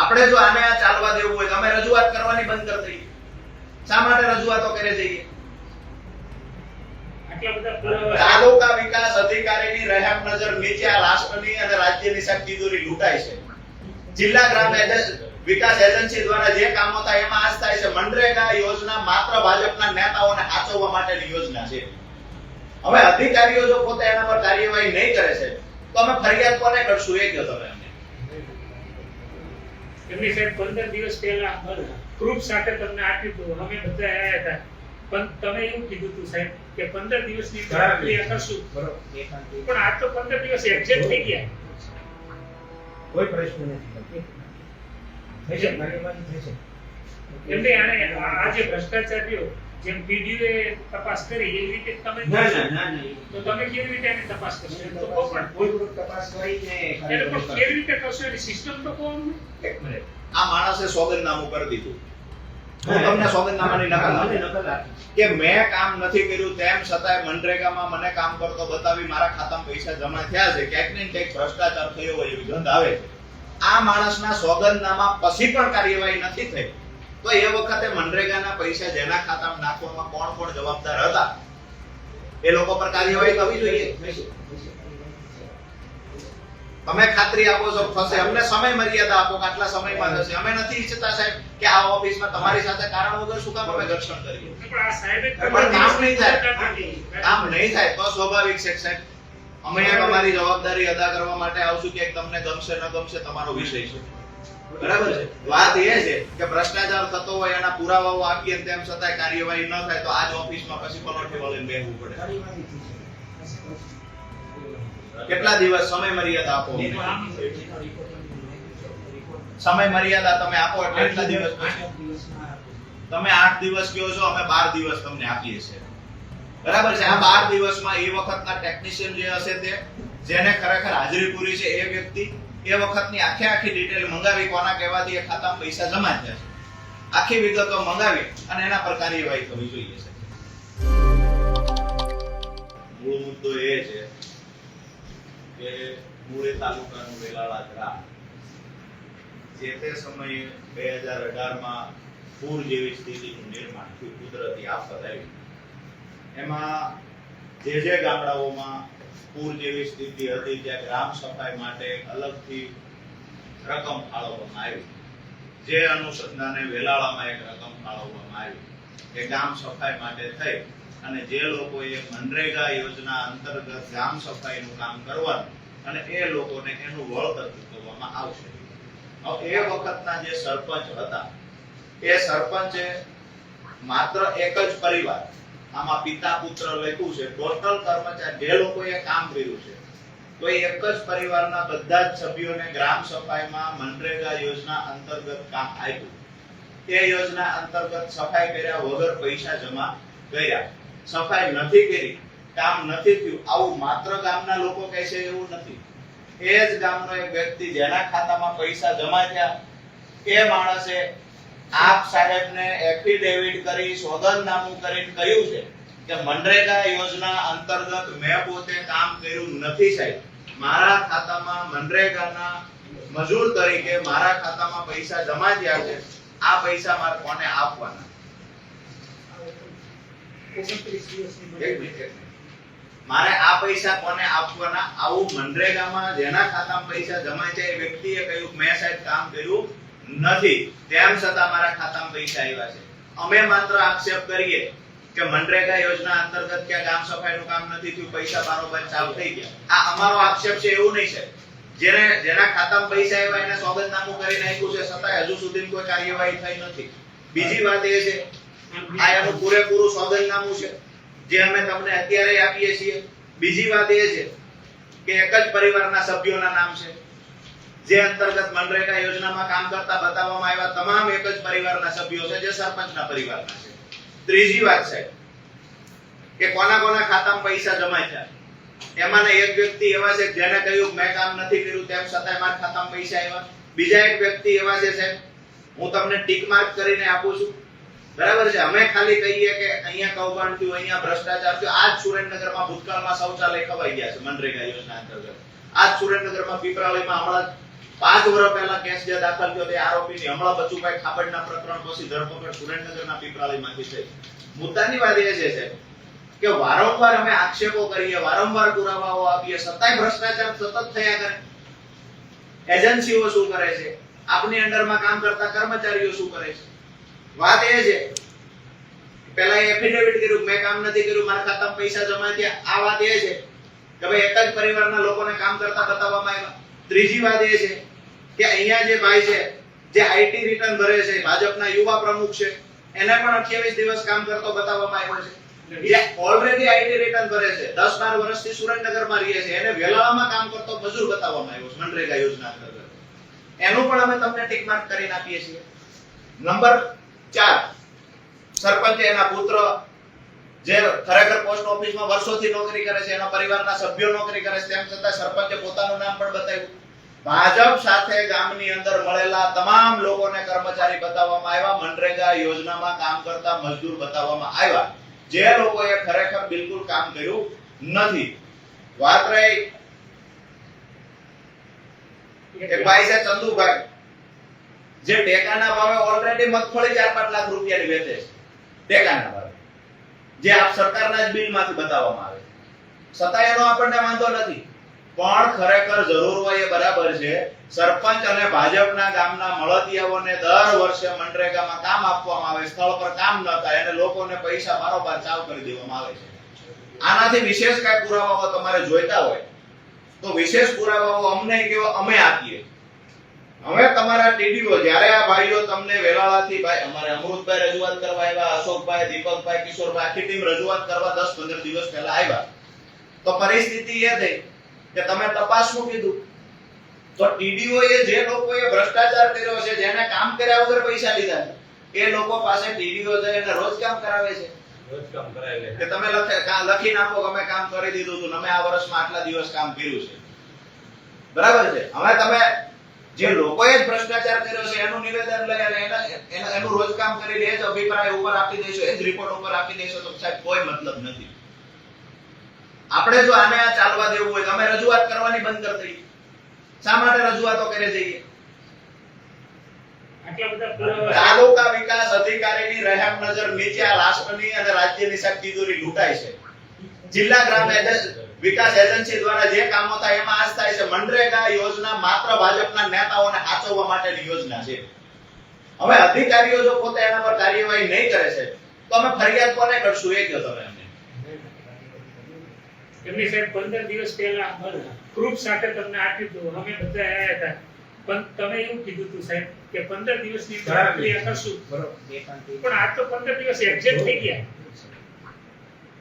આપણે જો આને આ ચાલવા દેવું હોય તો અમે રજૂઆત કરવાની બંધ કરી દઈએ. શા માટે રજૂઆતો કરે જઈએ આટલા બધા પુરાવા. તાલુકા વિકાસ અધિકારીની રહેમ નજર નીચે આ રાષ્ટ્રની અને રાજ્યની તિજોરી લૂંટાય છે. જિલ્લા ગ્રામ એજન્સી વિકાસ એજન્સી દ્વારા જે કામો થાય એમાં આજ થાય છે. મનરેગા યોજના માત્ર ભાજપના નેતાઓને સાચવવા માટેની યોજના છે. હવે અધિકારીઓ જો પોતે એના પર કાર્યવાહી નહીં કરે છે તો અમે ફરિયાદ કોને કરશું એ કહો તમે અમને. એમની સાહેબ પંદર દિવસ પહેલા ગ્રુપ સાથે તમને આપ્યું હતું. અમે બધા આવ્યા હતા. પણ તમે એવું કીધું હતું સાહેબ કે પંદર દિવસની પ્રક્રિયા કરશું. પણ આ તો પંદર દિવસ એક્ઝેક્ટ થઈ ગયા. કોઈ પ્રશ્ન નથી. કાર્યવાહી થશે એમને આને આ જે ભ્રષ્ટાચાર થયો જેમ પીડીઓ એ તપાસ કરી એવી રીતે તમે ના ના ના તો તમે કેવી રીતે એની તપાસ કરશો? તો પણ. કોઈ પણ તપાસ કરીને એટલે પણ કેવી રીતે કરશો? એની સિસ્ટમ તો કહો એક મિનિટ. આ માણસે સોગંદનામું કરી દીધું. હું તમને સોગંદનામાની નકલ આપી. કે મેં કામ નથી કર્યું તેમ છતાંય મનરેગામાં મને કામ કરતો બતાવી મારા ખાતામાં પૈસા જમા થયા છે. ક્યાંક ને ક્યાંક ભ્રષ્ટાચાર થયો હોય એવી ગંધ આવે છે. આ માણસના સોગંદનામા પછી પણ કાર્યવાહી નથી થઈ. તો એ વખતે મનરેગાના પૈસા જેના ખાતામાં નાખવામાં કોણ કોણ જવાબદાર હતા? એ લોકો પર કાર્યવાહી થવી જોઈએ. તમે ખાતરી આપો છો થશે. અમને સમય મર્યાદા આપો કે આટલા સમયમાં થશે. અમે નથી ઈચ્છતા સાહેબ કે આ ઓફિસમાં તમારી સાથે કારણ વગર શું કામ અમે ઘર્ષણ કરીએ? પણ કામ નહીં થાય. કામ નહીં થાય. તો સ્વાભાવિક છે સાહેબ અમે અમારી જવાબદારી અદા કરવા માટે આવશું કે તમને ગમશે ન ગમશે તમારો વિષય છે. બરાબર છે વાત એ છે કે ભ્રષ્ટાચાર થતો હોય એના પુરાવાઓ આપીએ તેમ છતાં કાર્યવાહી ન થાય તો આજ ઓફિસમાં પછી પલોઠી વળીને બેસવું પડે. કેટલા દિવસ સમય મર્યાદા આપો. સમય મર્યાદા તમે આપો એટલે કેટલા દિવસ. તમે આઠ દિવસ કહો છો અમે બાર દિવસ તમને આપીએ છીએ બરાબર છે આ બાર દિવસમાં એ વખતના ટેકનિશિયન જે હશે તે જેને ખરેખર હાજરી પૂરી છે એ વ્યક્તિ એ વખતની આખી આખી ડિટેલ મંગાવી, કોના કહેવાથી એ ખાતામાં પૈસા જમા થયા છે. આખી વિગતો મંગાવી અને એના પર કાર્યવાહી થવી જોઈએ છે. મૂળ મુદ્દો એ છે કે મૂળે તાલુકાનું વેલાળા ગ્રામ. જે તે સમયે બે હજાર અઢારમાં પૂર જેવી સ્થિતિનું નિર્માણ થયું, કુદરતી આફત આવી. એમાં જે જે ગામડાઓમાં પૂર જેવી સ્થિતિ હતી ત્યાં ગ્રામ સફાઈ માટે અલગથી રકમ ફાળવવામાં આવી. જે અનુસંધાને વેલાળામાં એક રકમ ફાળવવામાં આવી. એ ગામ સફાઈ માટે થઈ અને જે લોકોએ મનરેગા યોજના અંતર્ગત ગામ સફાઈનું કામ કરવાનું અને એ લોકોને એનું વળતર ચૂકવવામાં આવશે. એ વખતના જે સરપંચ હતા, એ સરપંચે માત્ર એક જ પરિવાર આમાં પિતા પુત્ર લખ્યું છે. ટોટલ કર્મચારી, જે લોકોએ કામ કર્યું છે, તો એક જ પરિવારના બધા જ સભ્યોને ગ્રામ સફાઈમાં મનરેગા યોજના અંતર્ગત કામ આપ્યું. એ યોજના અંતર્ગત સફાઈ કર્યા વગર પૈસા જમા કર્યા. સફાઈ નથી કરી, કામ નથી થયું. આવું માત્ર ગામના લોકો કહે છે એવું નથી. એ જ ગામનો એક વ્યક્તિ જેના ખાતામાં પૈસા જમા થયા. એ માણસે આપ સાહેબને એફિડેવિટ કરી સોગંદનામું કરીને કહ્યું છે કે મનરેગા યોજના અંતર્ગત મેં પોતે કામ કર્યું નથી સાહેબ. મારા ખાતામાં મનરેગાના મજૂર તરીકે મારા ખાતામાં પૈસા જમા થયા છે. આ પૈસા મારે કોને આપવાના. મારે આ પૈસા કોને આપવાના? આવું મનરેગામાં જેના ખાતામાં પૈસા જમા છે એ વ્યક્તિએ કહ્યું મેં સાહેબ કામ કર્યું નથી. તેમ છતાં મારા ખાતામાં પૈસા આવ્યા છે. અમે માત્ર આક્ષેપ કરીએ કે મનરેગા યોજના અંતર્ગત કે ગામ સફાઈનું કામ નથી થયું, પૈસા બારોબાર ચાલુ થઈ ગયા. આ અમારો આક્ષેપ છે, એવું નહીં છે. જેને, જેના ખાતામાં પૈસા આવ્યા એને સોગંદનામું કરી નાખ્યું છે, છતાંય હજુ સુધી કોઈ કાર્યવાહી થઈ નથી. બીજી વાત એ છે, આ એનું પૂરેપૂરું સોગંદનામું છે, જે અમે તમને અત્યારે આપીએ છીએ. બીજી વાત એ છે કે એક જ પરિવારના સભ્યોના નામ છે. જે અંતર્ગત મનરેગા યોજનામાં કામ કરતા બતાવવામાં આવ્યા તમામ એક જ પરિવારના સભ્યો છે, જે સરપંચના પરિવારના છે. ત્રીજી વાત છે કે કોના કોના ખાતામાં પૈસા જમા થયા? એમાંના એક વ્યક્તિ એવા છે, જેને કહ્યું, મેં કામ નથી કર્યું તેમ છતાં મારા ખાતામાં પૈસા આવ્યા. બીજા એક વ્યક્તિ એવા છે, સાહેબ, હું તમને ટીક માર્ક કરીને આપું છું બરાબર છે? અમે ખાલી કહીએ કે અહીંયા કૌભાંડ થયું, અહીંયા ભ્રષ્ટાચાર થયો. આજ સુરેન્દ્રનગરમાં ભૂતકાળમાં શૌચાલય ખવાઈ ગયા છે મનરેગા યોજના અંતર્ગત. આજ સુરેન્દ્રનગરમાં પીપરાળીમાં હમણાં પાંચ વર્ષ પહેલા કેસ જે દાખલ થયો તે આરોપીની હમણાં બચુભાઈ ખાબડના પ્રકરણ પછી ધરપકડ સુરેન્દ્રનગરના પીપળાલીમાંથી થઈ. મુદ્દાની વાત એ છે કે વારંવાર અમે આક્ષેપો કરીએ, વારંવાર પુરાવાઓ આપીએ, સત્તાય ભ્રષ્ટાચાર સતત થયા કરે. એજન્સીઓ શું કરે છે? આપની અંડરમાં કામ કરતા કર્મચારીઓ શું કરે છે? વાત એ છે પેલા એફિડેવિટ કર્યું મેં કામ નથી કર્યું, મારા ખાતામાં પૈસા જમા થયા. આ વાત એ છે કે ભાઈ એક જ પરિવારના લોકોને કામ કરતા બતાવવામાં આવ્યા. ત્રીજી વાત એ છે કે અહીંયા જે ભાઈ છે, જે આઈટી રિટર્ન ભરે છે, ભાજપના યુવા પ્રમુખ છે, એને પણ 28 દિવસ કામ કરતો બતાવવામાં આવ્યો છે. ઓલરેડી આઈટી રિટર્ન ભરે છે, દસ બાર વર્ષથી સુરેન્દ્રનગરમાં રહે છે, એને વેલાવામાં કામ કરતો મજૂર બતાવવામાં આવ્યો છે, મનરેગા યોજના અંતર્ગત. એનું પણ અમે તમને ટીક માર્ક કરીને આપીએ છીએ. નંબર ચાર, સરપંચે એના પુત્ર જે ખરેખર પોસ્ટ ઓફિસમાં વર્ષોથી નોકરી કરે છે, એના પરિવારના સભ્યો નોકરી કરે છે, તેમ છતાં સરપંચે પોતાનું નામ પણ બતાવ્યું. ભાજપ સાથે ગામની અંદર મળેલા તમામ લોકોને કર્મચારી બતાવવામાં આવ્યા, મનરેગા યોજનામાં કામ કરતા મજદૂર બતાવવામાં આવ્યા. જે લોકોએ ખરેખર બિલકુલ કામ કર્યું નથી. વાત રહી એક ભાઈ છે ચંદુભાઈ. જે ટેકાના ભાવે ઓલરેડી મગફળી ચાર પાંચ લાખ રૂપિયાની વેચે છે. ટેકાના ભાવે. જે આપ સરકારના જ બિલમાંથી બતાવવામાં આવે છતાં એનો આપણને વાંધો નથી. પણ ખરેખર જરૂર હોય એ બરાબર છે. સરપંચ અને ભાજપના ગામના મળતિયાઓને દર વર્ષે મનરેગામાં કામ આપવામાં આવે, સ્થળ પર કામ ન થાય અને લોકોને પૈસા બારોબાર ચાવ કરી દેવામાં આવે છે. આનાથી વિશેષ કઈ પુરાવાઓ તમારે જોઈતા હોય, તો વિશેષ પુરાવાઓ અમને કેવો અમે આપીએ. હવે તમારા ટીડીઓ જ્યારે આ ભાઈઓ તમને વેલાળાથી ભાઈ અમારે અમૃતભાઈ રજૂઆત કરવા આવ્યા અશોકભાઈ દીપકભાઈ કિશોરભાઈ આખી ટીમ રજૂઆત કરવા દસ પંદર દિવસ પહેલા આવ્યા. તો પરિસ્થિતિ એ થઈ કે તમે તપાસનું કીધું? તો ટીડીઓ એ જે લોકોએ ભ્રષ્ટાચાર કર્યો છે જેને કામ કર્યા વગર પૈસા લીધા છે એ લોકો પાસે ટીડીઓ છે અને રોજ કામ કરાવે છે. રોજ કામ કરાવે કે તમે લખે કા- લખી નાખો અમે કામ કરી દીધું હતું અમે આ વર્ષમાં આટલા દિવસ કામ કર્યું છે. બરાબર છે? હવે તમે જે લોકોએ જ ભ્રષ્ટાચાર કર્યો છે એનું નિવેદન લઈ અને એના એના- રોજ કામ કરી લે જ અભિપ્રાય ઉપર આપી દેશો એ જ રિપોર્ટ ઉપર આપી દેશો તો સાહેબ કોઈ મતલબ નથી. આપણે જો આને આ ચાલવા દેવું હોય તો અમે રજૂઆત કરવાની બંધ કરી દઈએ. શા માટે રજૂઆતો કરે જઈએ તાલુકા વિકાસ અધિકારીની રહેમ નજર નીચે આ રાષ્ટ્રની અને રાજ્યની સાહેબ તિજોરી લૂંટાય છે. જિલ્લા ગ્રામ વિકાસ એજન્સી દ્વારા જે કામો થાય એમાં આજ થાય છે. મનરેગા યોજના માત્ર ભાજપના નેતાઓને હાચવવા માટેની યોજના છે. હવે અધિકારીઓ જો પોતે એના પર કાર્યવાહી નહીં કરે છે તો અમે ફરિયાદ કોને કરશું? એ કહો તમે અમને. એમની સાહેબ પંદર દિવસ પહેલા ગ્રુપ સાથે તમને આપ્યું હતું. અમે બધા આવ્યા હતા. પણ તમે એવું કીધું હતું સાહેબ કે પંદર દિવસની પ્રક્રિયા કરશું. પણ આ તો પંદર દિવસ એક્ઝેક્ટ થઈ ગયા.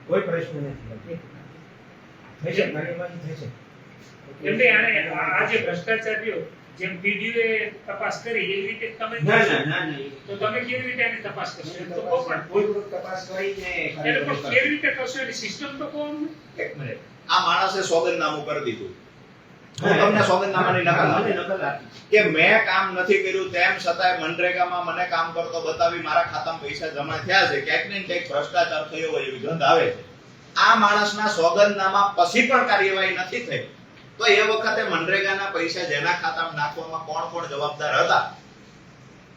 કોઈ પ્રશ્ન નથી. એમને આને આ આ જે ભ્રષ્ટાચાર રહ્યો જેમ PDO એ તપાસ કરી એવી રીતે તમે ના ના ના ના તો તમે કેવી રીતે એની તપાસ કરશો? એમ તો કહો પણ. કોઈ તપાસ કરીને એટલે કેવી રીતે કરશો? એની સિસ્ટમ તો કોણ. એક મિનિટ આ માણસે સોગંદનામું કરી દીધું. હું તમને સોગંદનામાની નકલ આપી. કે મેં કામ નથી કર્યું તેમ છતાંય મનરેગામાં મને કામ કરતો બતાવી મારા ખાતામાં પૈસા જમા થયા છે. ક્યાંક ને ક્યાંક ભ્રષ્ટાચાર થયો હોય એવી ગંધ આવે છે. આ માણસના સોગંદનામા પછી પણ કાર્યવાહી નથી થઈ. તો એ વખતે મનરેગાના પૈસા જેના ખાતામાં નાખવામાં કોણ કોણ જવાબદાર હતા?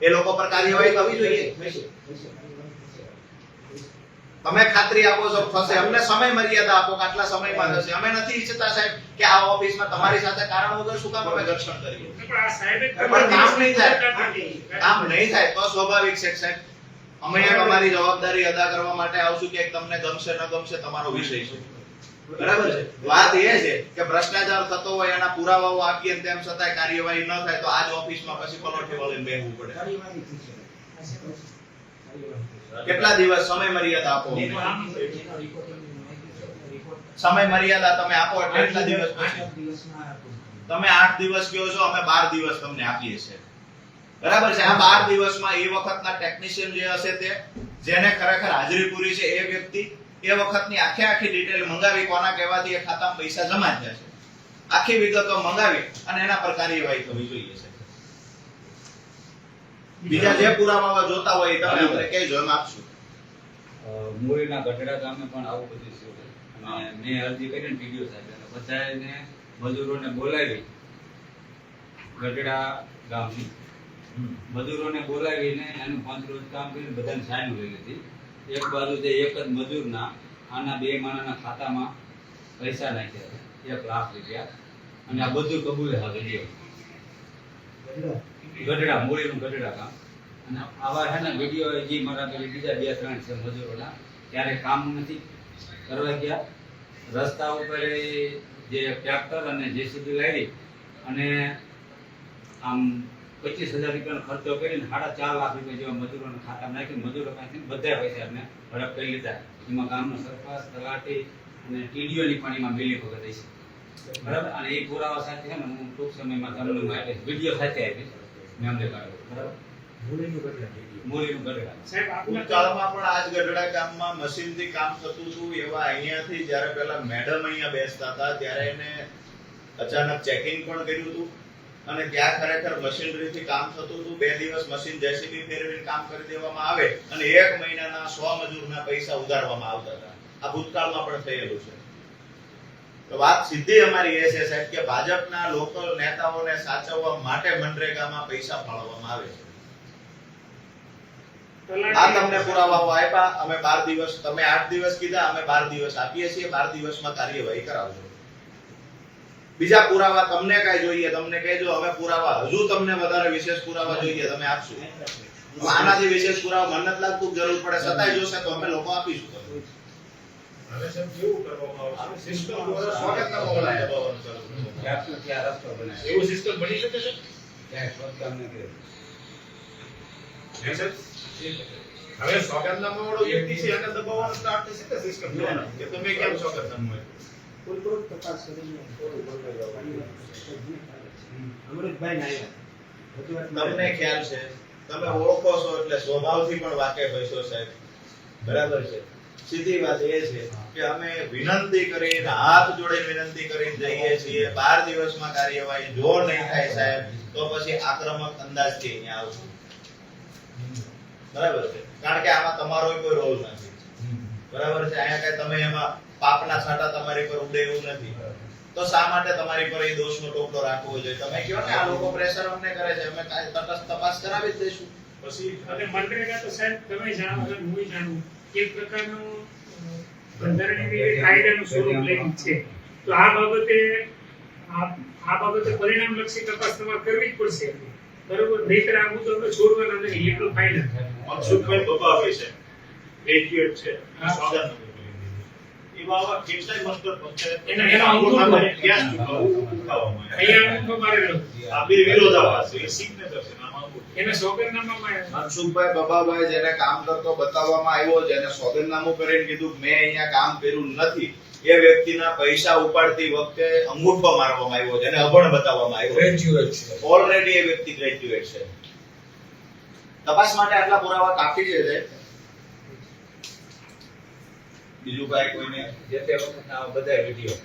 એ લોકો પર કાર્યવાહી થવી જોઈએ થશે થશે કાર્યવાહી થશે તમે ખાતરી આપો છો થશે. અમને સમય મર્યાદા આપો કે આટલા સમયમાં થશે. અમે નથી ઈચ્છતા સાહેબ કે આ ઓફિસમાં તમારી સાથે કારણ વગર શું કામ અમે ઘર્ષણ કરીએ. પણ કામ નહીં થાય. કામ નહીં થાય. તો સ્વાભાવિક છે સાહેબ. અમે અમારી જવાબદારી અદા કરવા માટે આવશું કે તમને ગમશે ન ગમશે તમારો વિષય છે. બરાબર છે? વાત એ છે કે ભ્રષ્ટાચાર થતો હોય એના પુરાવાઓ આપીએ તેમ છતાંય કાર્યવાહી ન થાય તો આજ ઓફિસમાં પછી પલોઠી વળીને બેહવું પડે. કેટલા દિવસ સમય મર્યાદા આપો? સમય મર્યાદા તમે આપો એટલે કેટલા દિવસ. તમે આઠ દિવસ કહો છો અમે બાર દિવસ તમને આપીએ છીએ. બરાબર છે? આ બાર દિવસમાં એ વખતના ટેકનિશિયન જે હશે તે જેને ખરેખર હાજરી પૂરી છે એ વ્યક્તિ એ વખતની આખે આખી ડિટેલ મંગાવી કોના કહેવાથી એ ખાતામાં પૈસા જમા થયા છે. આખી વિગતો મંગાવી અને એના પર કાર્યવાહી થવી જોઈએ છે બીજા જે પુરાવા જોતા હોય એ તમે અમને કહેજો એમ આપશું. અ, ગઢડા ગામે પણ આવું બધું થયું અને મેં અરજી કરી ને ટીડીઓ સાહેબ અને બધાને મજૂરોને બોલાવી ગઢડા ગામની મજૂરોને બોલાવીને એનું પાંચ રોજ કામ કરીને બધાને સાઈન લઈ લીધી. એક બાજુ જે એક જ મજૂરના આના બે માણાના ખાતામાં પૈસા નાખ્યા એક લાખ રૂપિયા. અને આ બધું કબૂલ હા વીડિયો ગઢડા, મૂળીનું ગઢડા કામ અને આવા છે ને વીડિયો જે મારા પેલી બીજા બે ત્રણ છે મજૂરોના, ત્યારે કામ નથી કરવા ગયા. રસ્તા ઉપર જે ટ્રેક્ટર અને જેસીબી લાવી અને આમ પચીસ હજાર રૂપિયાનો ખર્ચો કરીને સાડા ચાર લાખ રૂપિયા જેવા મજૂરોના ખાતા નાખી મજૂરો પાસેથી બધા પૈસા અમે હડપ કરી લીધા. એમાં ગામનો સરપંચ, તલાટી અને ટીડીઓની પણ એમાં મિલી વખત છે બરાબર? અને એ પુરાવા સાથે છે ને હું ટૂંક સમયમાં તમને માહિતી વીડિયો સાથે આપીશ. મેં અમને કાઢ્યો બરાબર? મૂળીનું ગઢડા સાહેબ આપના ભૂતકાળમાં પણ આજ ગઢડા ગામમાં મશીનથી કામ થતું હતું. એવા અહીંયાથી જ્યારે પેલા મેડમ અહીંયા બેસતા હતા ત્યારે એને અચાનક ચેકિંગ પણ કર્યું હતું. અને ત્યાં ખરેખર મશીનરીથી કામ થતું હતું. બે દિવસ મશીન જેસીબી ફેરવીને કામ કરી દેવામાં આવે અને એક મહિનાના સો મજૂરના પૈસા ઉધારવામાં આવતા હતા. આ ભૂતકાળમાં પણ થયેલું છે. તો વાત સીધી અમારી એ છે સાહેબ કે ભાજપના લોકલ નેતાઓને સાચવવા માટે મનરેગામાં પૈસા ફાળવવામાં આવે છે. આ તમને પુરાવાઓ આપ્યા અમે બાર દિવસ તમે આઠ દિવસ કીધા અમે બાર દિવસ આપીએ છીએ બાર દિવસમાં કાર્યવાહી કરાવજો. બીજા પુરાવા તમને કઈ જોઈએ તમને કહેજો અમે પુરાવા હજુ તમને વધારે વિશેષ પુરાવા જોઈએ તમે આપશો. આનાથી વિશેષ પુરાવા મને નથી લાગતું જરૂર પડે છતાંય જોશે તો અમે લોકો આપીશું. હવે સાહેબ કેવું કરવામાં આવશે? સિસ્ટમ દ્વારા સ્વાગતના સ્વાગત દબાવવાનું શરૂ કરો. ત્યારનો રસ્તો બનાવ્યો. એવું સિસ્ટમ બની શકે છે? ત્યાં સ્વતંત્ર કર્યું હે હવે સ્વાગતનામા વાળો વ્યક્તિ છે એને દબાવવાનું સ્ટાર્ટ થશે કે સિસ્ટમ કે તમે કેમ સ્વાગતનામું આપ્યું? કોઈ કોઈ તપાસ કરીને અમૃતભાઈ ને તમને ખ્યાલ છે. તમે ઓળખો છો એટલે સ્વભાવથી પણ વાકેફ હશો સાહેબ. બરાબર છે. સીધી વાત એ છે કે અમે વિનંતી કરીને, હાથ જોડે વિનંતી કરીને જઈએ છીએ. બાર દિવસમાં કાર્યવાહી જો નહીં થાય સાહેબ, તો પછી આક્રમક અંદાજથી અહીંયા આવશું. બરાબર છે? કારણ કે આમાં તમારો કોઈ રોલ નથી. બરાબર છે? અહીંયા કઈ તમે એમાં પાપના છાંટા તમારી પર ઉડે એવું નથી. તો શા માટે તમારી પર એ દોષનો ટોપલો રાખવો જોઈએ? તમે કહો ને આ લોકો પ્રેશર અમને કરે છે, અમે તટસ્થ તપાસ કરાવી જ દઈશું. પછી અને મનરેગા તો સાહેબ, તમે જાણો હું જાણું. એક પ્રકારનું બંધારણીય કાયદાનું સ્વરૂપ લઈને છે. તો આ બાબતે આ આ બાબતે પરિણામલક્ષી તપાસ તમારે કરવી જ પડશે. બરોબર? નહીતર આ મુદ્દો અમે છોડવાના નહીં એટલું ફાઇનલ મનસુખભાઈ બબાવે છે ગ્રેજ્યુએટ છે? હા. સ્વાગતનામું કરી દીધું. એવા આવા કેટલાય મંતર પંચાયત. એના- એના અંગૂઠો ક્યાં ચૂકવવું? અહીંયા અંગૂઠો મારેલો. આ બે વિરોધાભાસ એ signature છે. આમાં અંગૂઠો. એને સોગંદનામામાં મનસુખભાઈ બબાભાઈ જેને કામ કરતો બતાવવામાં આવ્યો જેને સોગંદનામું કરીને કીધું મેં અહીંયા કામ કર્યું નથી. એ વ્યક્તિના પૈસા ઉપાડતી વખતે અંગૂઠો મારવામાં આવ્યો જેને અભણ બતાવવામાં આવ્યો ઓલરેડી એ વ્યક્તિ ગ્રેજ્યુએટ છે. તપાસ માટે આટલા પુરાવા કાફી છે. સાહેબ? બીજું કાંઈ કોઈને? જે તે વખતના આ બધા વીડિયો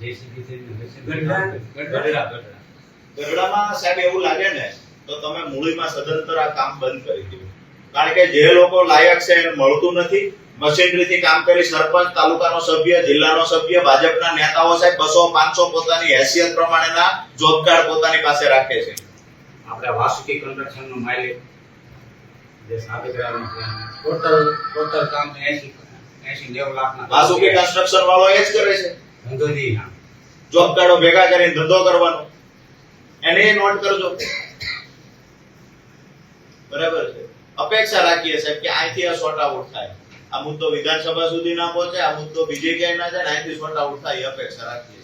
જેસીબી થી ગઢડા? ગઢડા ગઢડા. ગઢડામાં સાહેબ એવું લાગે ને તો તમે મૂળીમાં સદંતર આ કામ બંધ કરી દો. કારણ કે જે લોકો લાયક છે એને મળતું નથી. મશીનરીથી કામ કરી સરપંચ તાલુકાનો સભ્ય જિલ્લાનો સભ્ય ભાજપના નેતાઓ સાહેબ બસો પાંચસો પોતાની હેસિયત પ્રમાણેના જોબ કાર્ડ પોતાની પાસે રાખે છે. આપણે વાસુકી કન્સ્ટ્રક્શન નો માલિક જે સાબિત ટોટલ ટોટલ કામ 80 80 નેવું લાખ ના વાસુકી કન્સ્ટ્રક્શન વાળો એ જ કરે છે. ધંધોજી ના. જોબ કાર્ડો ભેગા કરીને ધંધો કરવાનો. એને નોટ કરજો. બરાબર છે. અપેક્ષા રાખીએ સાહેબ કે અહીંથી આ શોર્ટ આઉટ થાય. આ મુદ્દો વિધાનસભા સુધી ના પહોંચે આ મુદ્દો બીજે ક્યાંય ના જાય અહીંથી શોર્ટ આઉટ થાય, એ અપેક્ષા રાખીએ.